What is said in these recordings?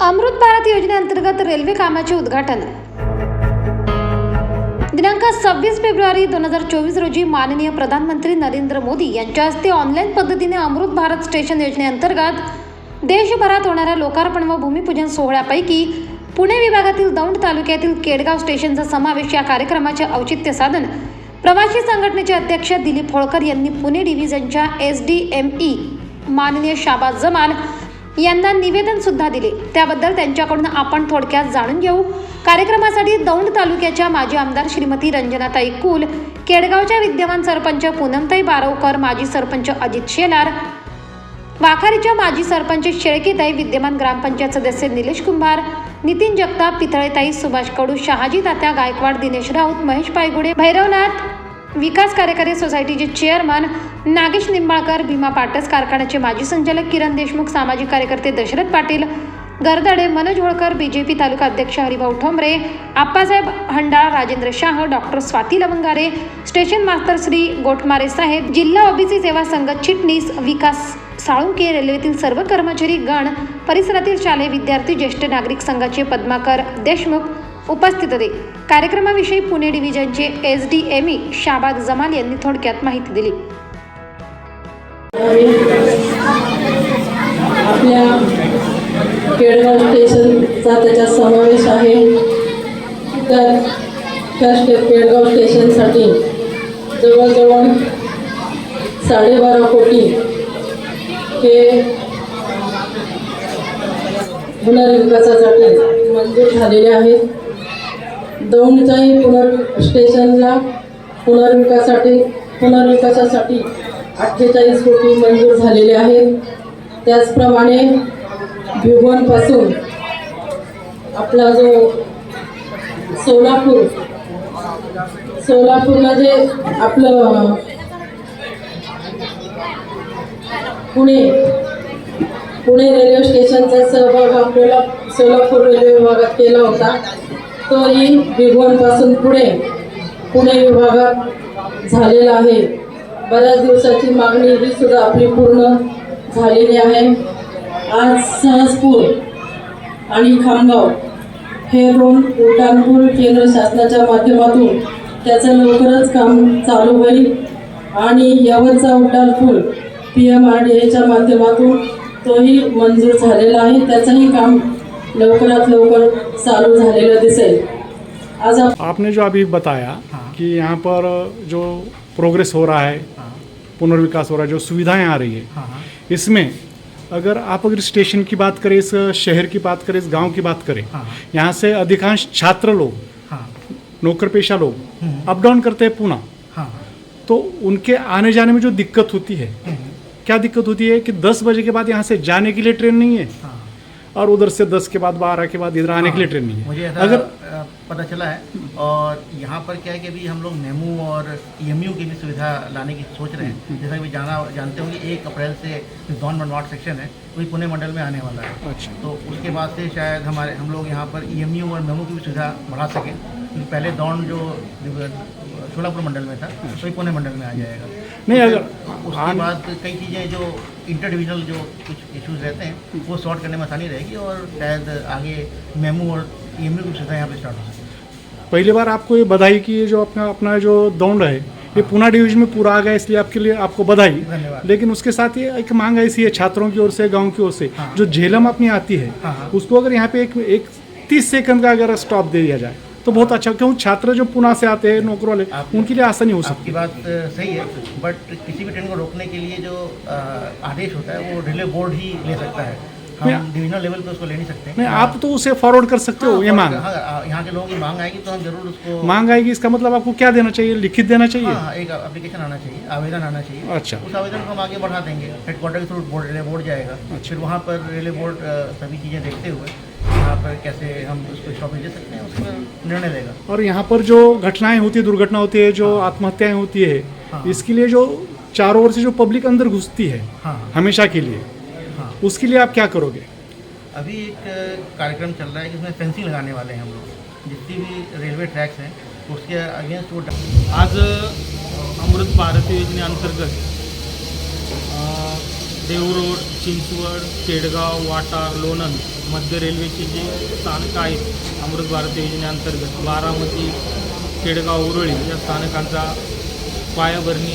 अमृत भारत योजनेअंतर्गत रेल्वे कामाचे उद्घाटन. दिनांक सव्वीस फेब्रुवारी दोन हजार चोवीस रोजी माननीय प्रधानमंत्री नरेंद्र मोदी यांच्या हस्ते ऑनलाईन पद्धतीने अमृत भारत स्टेशन योजनेअंतर्गत देशभरात होणाऱ्या लोकार्पण व भूमिपूजन सोहळ्यापैकी पुणे विभागातील दौंड तालुक्यातील केडगाव स्टेशनचा समावेश या कार्यक्रमाचे औचित्य साधन प्रवासी संघटनेचे अध्यक्ष दिलीप होळकर यांनी पुणे डिव्हिजनच्या एस डी एम ई माननीय शाबाज जमाल यांना निवेदन सुद्धा दिले. त्याबद्दल त्यांच्याकडून आपण थोडक्यात जाणून घेऊ. कार्यक्रमासाठी दौंड तालुक्याच्या माजी आमदार श्रीमती रंजनाताई कुल केडगावच्या विद्यमान सरपंच पूनमताई बारवकर माजी सरपंच अजित शेलार वाखारीच्या माजी सरपंच शेळकेताई विद्यमान ग्रामपंचायत सदस्य निलेश कुंभार नितीन जगताप पितळेताई सुभाष कडू शहाजी तात्या गायकवाड दिनेश राऊत महेश पायगुडे भैरवनाथ विकास कार्यकारी सोसायटीचे चेअरमन नागेश निंबाळकर भीमा पाटस कारखान्याचे माजी संचालक किरण देशमुख सामाजिक कार्यकर्ते दशरथ पाटील गरदडे मनोज होळकर बीजेपी तालुका अध्यक्ष Haribhau Thombare Appasaheb Handal Rajendra Shah doctor Swati Lavangare station master Shri Gothmare साहेब जिल्हा ओबीसी सेवा संघ चिटणीस विकास साळुंके रेल्वेतील सर्व कर्मचारी गण परिसरातील शालेय विद्यार्थी ज्येष्ठ नागरिक संघाचे पद्माकर देशमुख उपस्थित होते. कार्यक्रमाविषयी Pune डिव्हिजनचे S D M E Shabad Jamal यांनी थोडक्यात माहिती दिली. आपल्या केडगाव स्टेशनचा त्याच्यात समावेश आहे. तर त्या स्टे केडगाव स्टेशनसाठी जवळजवळ साडेबारा कोटी हे पुनर्विकासासाठी मंजूर झालेले आहेत. दौंडच्याही पुनर् स्टेशनला पुनर्विकासाठी पुनर्विकासासाठी अठ्ठेचाळीस कोटी मंजूर झालेले आहेत. त्याचप्रमाणे भिगवणपासून आपला जो सोलापूर सोलापूरला जे आपलं पुणे पुणे रेल्वे स्टेशनचा सहभाग आपल्याला सोलापूर रेल्वे विभागात केला होता तोही भिगवणपासून पुढे पुणे विभागात झालेला आहे. बऱ्याच दिवसाची मागणी ही सुद्धा आपली पूर्ण झालेली आहे. आज सहजपूर आणि खामगाव हे दोन उड्डाणपूल केंद्र शासनाच्या माध्यमातून त्याचं लवकरच काम चालू होईल आणि यवतचा उड्डाणपूल पी एम आर डी एच्या माध्यमातून तोही मंजूर झालेला आहे. त्याचंही काम लवकरात लवकर चालू झालेलं दिसेल. आज आप आपने जो अभी बताया कि यहाँ पर जो प्रोग्रेस हो रहा है पुनर्विकास हो रहा है जो सुविधाएं आ रही है। इसमें अगर आप अगर स्टेशन की बात करें इस शहर की बात करें इस गाँव की बात करें हाँ। यहाँ से अधिकांश छात्र लोग हाँ। नौकर पेशा लोग अप डाउन करते हैं पूना हाँ। तो उनके आने जाने में जो दिक्कत होती है क्या दिक्कत होती है कि 10 बजे के बाद यहाँ से जाने के लिए ट्रेन नहीं है और उधर से 10 के बाद 12 के बाद इधर आने के लिए ट्रेन नहीं मुझे है ऐसा अगर पता चला है और यहाँ पर क्या है कि अभी हम लोग मेमू और ईएमयू की भी सुविधा लाने की सोच रहे हम्म। हैं जैसा कि जाना जानते होंगे एक अप्रैल से दौन मनवाट सेक्शन है वही पुणे मंडल में आने वाला है। अच्छा। तो उसके बाद से शायद हमारे हम लोग यहाँ पर ईएमयू और मेमू की भी सुविधा बढ़ा सकें क्योंकि पहले दौन जो सोलापुर मंडल में था वही पुणे मंडल में आ जाएगा। नहीं अगर उसके बाद कई चीज़ें जो इंटर डिविजनल जो कुछ इश्यूज़ रहते हैं वो सॉर्ट करने में आसानी रहेगी और शायद आगे मेमू और ईएमयू की सुविधा यहाँ पे स्टार्ट हो सके पहली बार आपको ये बधाई की ये जो अपना अपना जो दौड़ है ये पूना डिवीज़न में पूरा आ गया इसलिए आपके लिए आपको बधाई। लेकिन उसके साथ ये एक मांग ऐसी है छात्रों की ओर से गाँव की ओर से हाँ। जो झेलम अपनी आती है हाँ, हाँ। उसको अगर यहाँ पे एक एक तीस सेकंड का अगर स्टॉप दे दिया जाए तो बहुत अच्छा क्यों? छात्र जो पुणे से आते हैं नौकर वाले उनके लिए आसानी हो सकती है। बात सही है बट किसी भी ट्रेन को रोकने के लिए जो आदेश होता है वो रेलवे बोर्ड ही ले सकता है। हम डिविजनल लेवल पे उसको ले नहीं सकते। नहीं आप तो उसे फॉरवर्ड कर सकते हो ये हाँ, मांग। हाँ, हाँ, यहाँ के लोगों की मांग आएगी तो हम ज़रूर उसको मांग आएगी इसका मतलब आपको क्या देना चाहिए? लिखित देना चाहिए? हाँ हाँ, एक एप्लीकेशन आना चाहिए आवेदन आना चाहिए। अच्छा। उस आवेदन को हम आगे बढ़ा देंगे। हेडक्वार्टर के थ्रू बोर्ड रेलवे बोर्ड जाएगा। फिर वहाँ पर रेलवे बोर्ड सभी चीज़ें देखते हुए यहाँ पर कैसे हम उसको स्टॉपेज दे सकते हैं उस पर निर्णय लेगा और यहाँ पर जो घटनाएँ होती है दुर्घटना होती है जो आत्महत्याएँ होती है हाँ। इसके लिए जो चारों ओर से जो पब्लिक अंदर घुसती है हाँ। हमेशा के लिए हाँ। उसके लिए आप क्या करोगे? अभी एक कार्यक्रम चल रहा है कि उसमें फेंसिंग लगाने वाले हैं हम लोग। जितनी भी रेलवे ट्रैक्स हैं उसके अगेंस्ट वो आज अमृत भारत योजनेअंतर्गत अ, देवरोड चिंचवड केडगाव वाटार लोणंद मध्य रेल्वेचे जे स्थानक आहेत अमृत भारत योजनेअंतर्गत बारामती केडगाव उरळी या स्थानकांचा पायाभरणी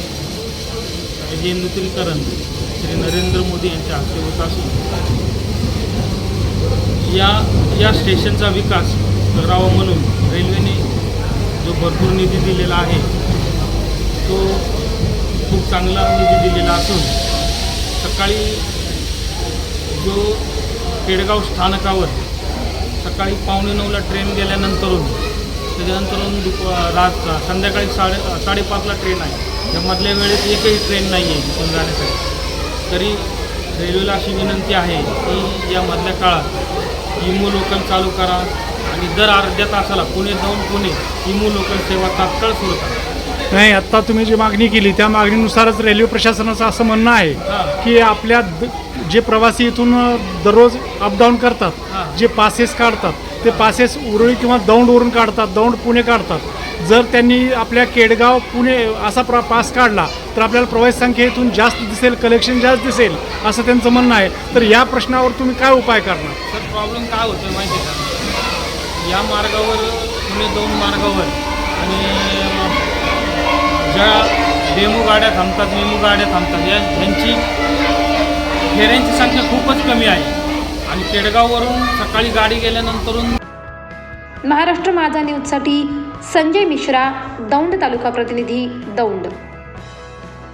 जे नूतनीकरण श्री नरेंद्र मोदी यांच्या हस्ते होत असून या या स्टेशनचा विकास करावा म्हणून रेल्वेने जो भरपूर निधी दिलेला आहे तो खूप चांगला निधी दिलेला असून सकाळी जो केडगाव स्थानकावर सकाळी पावणे नऊला ट्रेन गेल्यानंतरून त्याच्यानंतरून दुप रात संध्याकाळी साडे साडेपाचला ट्रेन आहे. त्या मधल्या वेळेत एकही ट्रेन नाही आहे तिथून जाण्यासाठी. तरी रेल्वेला अशी विनंती आहे की या मधल्या काळात इमो लोकल चालू करा आणि दर अर्ध्या तासाला पुणे जाऊन पुणे इमो लोकल सेवा तात्काळ सुरू करा. नाही आत्ता तुम्ही जी मागणी केली त्या मागणीनुसारच रेल्वे प्रशासनाचं असं म्हणणं आहे. की आपल्या जे प्रवासी इथून दररोज अपडाऊन करतात. जे पासेस काढतात ते पासेस उरळी किंवा दौंडवरून काढतात दौंड पुणे काढतात. जर त्यांनी आपल्या केडगाव पुणे असा प्र पास काढला तर आपल्याला प्रवासी संख्या इथून जास्त दिसेल कलेक्शन जास्त दिसेल असं त्यांचं म्हणणं आहे. तर या प्रश्नावर तुम्ही काय उपाय करणार? तर प्रॉब्लेम काय होतो माहिती का? या मार्गावर पुणे दोन मार्गावर आणि ज्या डेमो गाड्या थांबतात मेमो गाड्या थांबतात या ह्यांची फेऱ्यांची संख्या खूपच कमी आहे. आणि केडगाववरून सकाळी गाडी गेल्यानंतरून महाराष्ट्र माझा न्यूजसाठी संजय मिश्रा दौंड तालुका प्रतिनिधी दौंड.